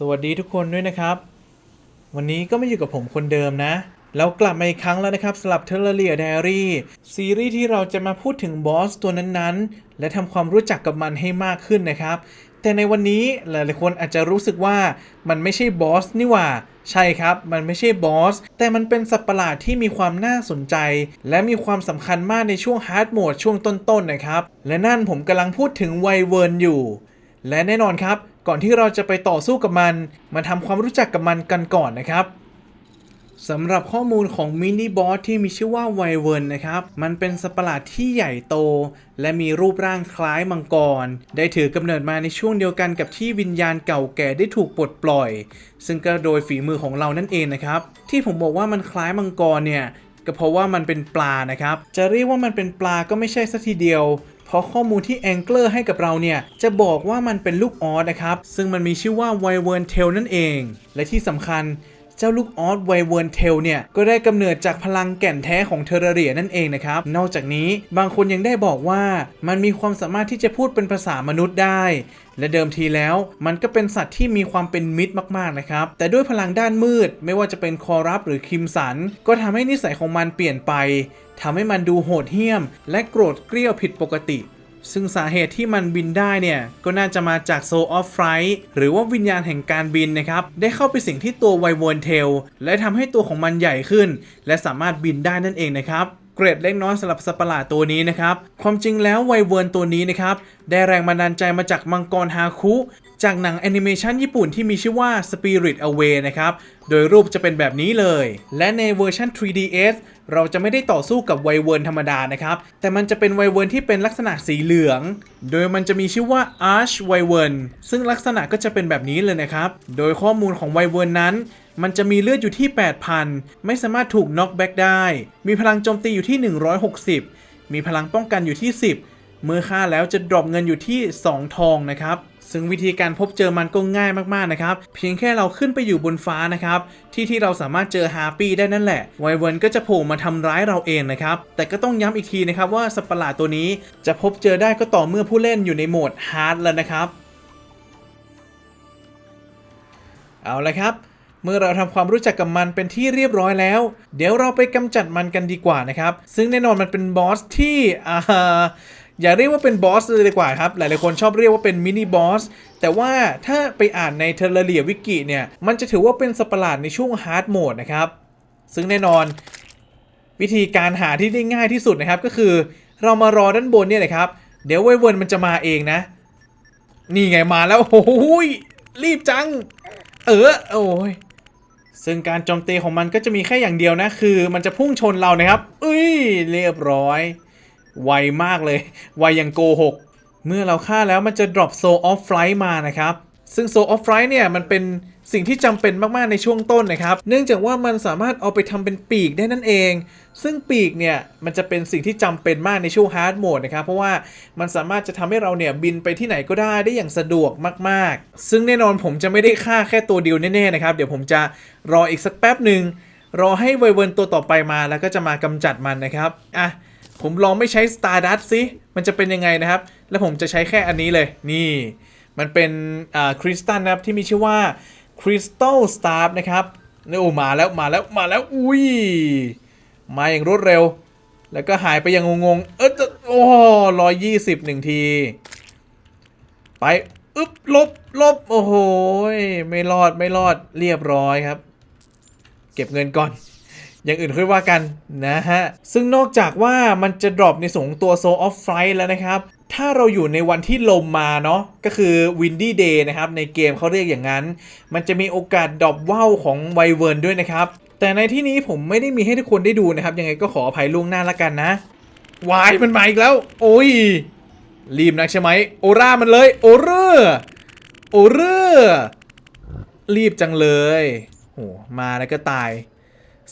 สวัสดีทุกคนด้วยนะครับ วันนี้ก็มาอยู่กับผมคนเดิมนะ แล้วกลับมาอีกครั้งแล้วนะครับสำหรับ Terraria Diary ซีรีส์ที่เราจะมาพูดถึงบอสตัวนั้นๆ และทำความรู้จักกับมันให้มากขึ้นนะครับ แต่ในวันนี้หลายๆคนอาจจะรู้สึกว่ามันไม่ใช่บอสนี่หว่า ใช่ครับ มันไม่ใช่บอส แต่มันเป็นสัตว์ประหลาดที่มีความน่าสนใจ และมีความสำคัญมากในช่วงฮาร์ดโหมดช่วงต้นๆนะครับ และนั่นผมกำลังพูดถึงไวเวิร์นอยู่ และแน่นอนครับ ก่อนที่เราจะไปต่อสู้กับมัน มาทำความรู้จักกับมันกันก่อนนะครับสำหรับข้อมูลของมินิบอสที่มีชื่อว่าไวเวิร์นนะครับ มันเป็นสัตว์ประหลาดที่ใหญ่โต และมีรูปร่างคล้ายมังกร ได้ถือกำเนิดมาในช่วงเดียวกันกับที่วิญญาณเก่าแก่ได้ถูกปลดปล่อย ซึ่งก็โดยฝีมือของเรานั่นเองนะครับ ที่ผมบอกว่ามันคล้ายมังกรเนี่ยก็เพราะว่ามันเป็นปลานะครับ จะเรียกว่ามันเป็นปลาก็ไม่ใช่สัทีเดียว เพราะข้อมูลที่แองเกอร์ให้กับเราเนี่ยจะบอกว่ามันเป็นลูกออสนะครับ ซึ่งมันมีชื่อว่าไวเวิร์นเทลนั่นเอง และที่สำคัญ เจ้าลูกออสไวเวิร์นเทลเนี่ย ก็ได้กำเนิดจากพลังแก่นแท้ของเทอร์เรียนั่นเองนะครับ นอกจากนี้บางคนยังได้บอกว่ามันมีความสามารถที่จะพูดเป็นภาษามนุษย์ได้ และเดิมทีแล้วมันก็เป็นสัตว์ที่มีความเป็นมิตรมากๆนะครับ แต่ด้วยพลังด้านมืดไม่ว่าจะเป็นคอรัปหรือคิมสัน ก็ทำให้นิสัยของมันเปลี่ยนไปทำให้มันดูโหดเหี้ยม และโกรธเกรี้ยวผิดปกติ ซึ่งสาเหตุที่มันบินได้เนี่ย ก็น่าจะมาจาก Soul of Flight หรือว่าวิญญาณแห่งการบินนะครับ ได้เข้าไปสิงที่ตัวไวเวิร์นเทล และทำให้ตัวของมันใหญ่ขึ้น และสามารถบินได้นั่นเองนะครับเกรดเล็กน้อยสำหรับสัตว์ประหลาดตัวนี้นะครับ ความจริงแล้วไวเวิร์นตัวนี้นะครับ ได้แรงบันดาลใจมาจากมังกรฮาคุ จากหนังแอนิเมชันญี่ปุ่นที่มีชื่อว่า Spirit Away นะครับ โดยรูปจะเป็นแบบนี้เลย และในเวอร์ชัน 3DS เราจะไม่ได้ต่อสู้กับไวเวิร์นธรรมดานะครับ แต่มันจะเป็นไวเวิร์นที่เป็นลักษณะสีเหลือง โดยมันจะมีชื่อว่า Arch ไวเวิร์นซึ่งลักษณะก็จะเป็นแบบนี้เลยนะครับ โดยข้อมูลของไวเวิร์นนั้น มันจะมีเลือดอยู่ที่ 8,000 ไม่สามารถถูกน็อกแบ็กได้ มีพลังโจมตีอยู่ที่ 160 มีพลังป้องกันอยู่ที่ 10 เมื่อฆ่าแล้วจะดรอปเงินอยู่ที่ 2 ทองนะครับ ซึ่งวิธีการพบเจอมันก็ง่ายมากๆนะครับ เพียงแค่เราขึ้นไปอยู่บนฟ้านะครับ ที่ที่เราสามารถเจอฮาร์ปี้ได้นั่นแหละ ไวเวิร์นก็จะโผล่มาทำร้ายเราเองนะครับ แต่ก็ต้องย้ำอีกทีนะครับว่าสัตว์ประหลาดตัวนี้จะพบเจอได้ก็ต่อเมื่อผู้เล่นอยู่ในโหมดฮาร์ดแล้วนะครับ เอาละครับเมื่อเราทำความรู้จักกับมันเป็นที่เรียบร้อยแล้ว เดี๋ยวเราไปกำจัดมันกันดีกว่านะครับ ซึ่งแน่นอนมันเป็นบอสที่อ่า อย่าเรียกว่าเป็นบอสเลยดีกว่าครับ หลายๆคนชอบเรียกว่าเป็นมินิบอส แต่ว่าถ้าไปอ่านในเทเลเรียวิกิเนี่ย มันจะถือว่าเป็นสัตว์ประหลาดในช่วงฮาร์ดโหมดนะครับ ซึ่งแน่นอน วิธีการหาที่ได้ง่ายที่สุดนะครับ ก็คือ เรามารอด้านบนเนี่ยนะครับ เดี๋ยวไวเวิร์นมันจะมาเองนะ นี่ไงมาแล้วโอ้ยรีบจัง เออโอ้ยซึ่งการโจมตีของมันก็จะมีแค่อย่างเดียวนะ คือมันจะพุ่งชนเรานะครับ อุ้ยเรียบร้อย ไวมากเลย ไวอย่างโกหก เมื่อเราฆ่าแล้วมันจะ drop soul of flight มานะครับ ซึ่ง soul of flight เนี่ยมันเป็นสิ่งที่จำเป็นมากๆในช่วงต้นนะครับ เนื่องจากว่ามันสามารถเอาไปทำเป็นปีกได้นั่นเอง ซึ่งปีกเนี่ยมันจะเป็นสิ่งที่จำเป็นมากในช่วง hard mode นะครับ เพราะว่ามันสามารถจะทำให้เราเนี่ยบินไปที่ไหนก็ได้ได้อย่างสะดวกมากๆ ซึ่งแน่นอนผมจะไม่ได้ฆ่าแค่ตัวเดียวแน่ๆนะครับ เดี๋ยวผมจะรออีกสักแป๊บหนึ่งรอให้ไวเวิร์นตัวต่อไปมาแล้วก็จะมากำจัดมันนะครับ อะ ผมลองไม่ใช้ Stardust สิมันจะเป็นยังไงนะครับ แล้วผมจะใช้แค่อันนี้เลย นี่ มันเป็นคริสตัลนะครับ ที่มีชื่อว่า Crystal Star นะครับนี่โอ้มาแล้วมาแล้วมาแล้ว อุ้ย มาอย่างรวดเร็ว แล้วก็หายไปอย่างงงๆ เออจะโอ้ร้อยยี่สิบหนึ่งที ไปอึ๊บลบลบโอ้โห ไม่รอดไม่รอดเรียบร้อยครับ เก็บเงินก่อน อย่างอื่นค่อยว่ากันนะฮะ ซึ่งนอกจากว่ามันจะดรอปในส่วนของตัว Soul of Flight แล้วนะครับ ถ้าเราอยู่ในวันที่ลมมาเนาะก็คือ Windy Day นะครับ ในเกมเขาเรียกอย่างนั้น มันจะมีโอกาสดรอปว่าวของไวเวิร์นด้วยนะครับ แต่ในที่นี้ผมไม่ได้มีให้ทุกคนได้ดูนะครับ ยังไงก็ขออภัยล่วงหน้าละกันนะวายมันมาอีกแล้ว โอ้ยรีบนักใช่ไหมโอร่ามันเลยโอเรอโอเรอร์รีบจังเลยโหมาแล้วก็ตาย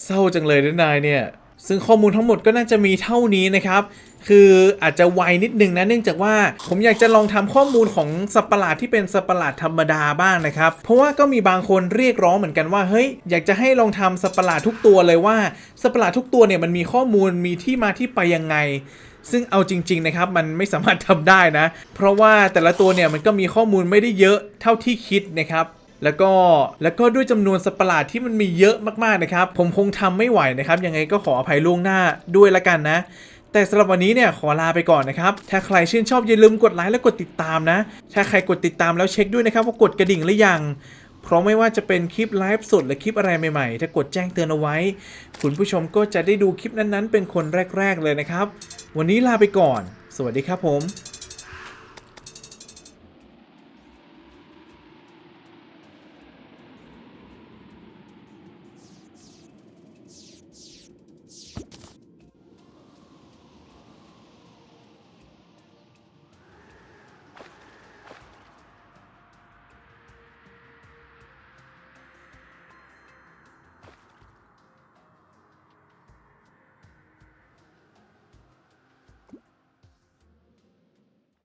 เศร้าจังเลยนะนายเนี่ย ซึ่งข้อมูลทั้งหมดก็น่าจะมีเท่านี้นะครับ คืออาจจะไวนิดนึงนะเนื่องจากว่าผมอยากจะลองทำข้อมูลของสัตว์ประหลาดที่เป็นสัตว์ประหลาดธรรมดาบ้างนะครับ เพราะว่าก็มีบางคนเรียกร้องเหมือนกันว่าเฮ้ยอยากจะให้ลองทำสัตว์ประหลาดทุกตัวเลยว่าสัตว์ประหลาดทุกตัวเนี่ยมันมีข้อมูลมีที่มาที่ไปยังไงซึ่งเอาจริง ๆ นะครับ มันไม่สามารถทำได้นะ เพราะว่าแต่ละตัวเนี่ยมันก็มีข้อมูลไม่ได้เยอะเท่าที่คิดนะครับ แล้วก็แล้วก็ด้วยจำนวนสัตว์ประหลาดที่มันมีเยอะมากๆนะครับ ผมคงทำไม่ไหวนะครับ ยังไงก็ขออภัยล่วงหน้าด้วยละกันนะ แต่สำหรับวันนี้เนี่ยขอลาไปก่อนนะครับ ถ้าใครชื่นชอบอย่าลืมกดไลค์และกดติดตามนะ ถ้าใครกดติดตามแล้วเช็คด้วยนะครับว่ากดกระดิ่งหรือยังเพราะไม่ว่าจะเป็นคลิปไลฟ์สดหรือคลิปอะไรใหม่ๆ ถ้ากดแจ้งเตือนเอาไว้ คุณผู้ชมก็จะได้ดูคลิปนั้นๆ เป็นคนแรก ๆ เลยนะครับ วันนี้ลาไปก่อน สวัสดีครับผม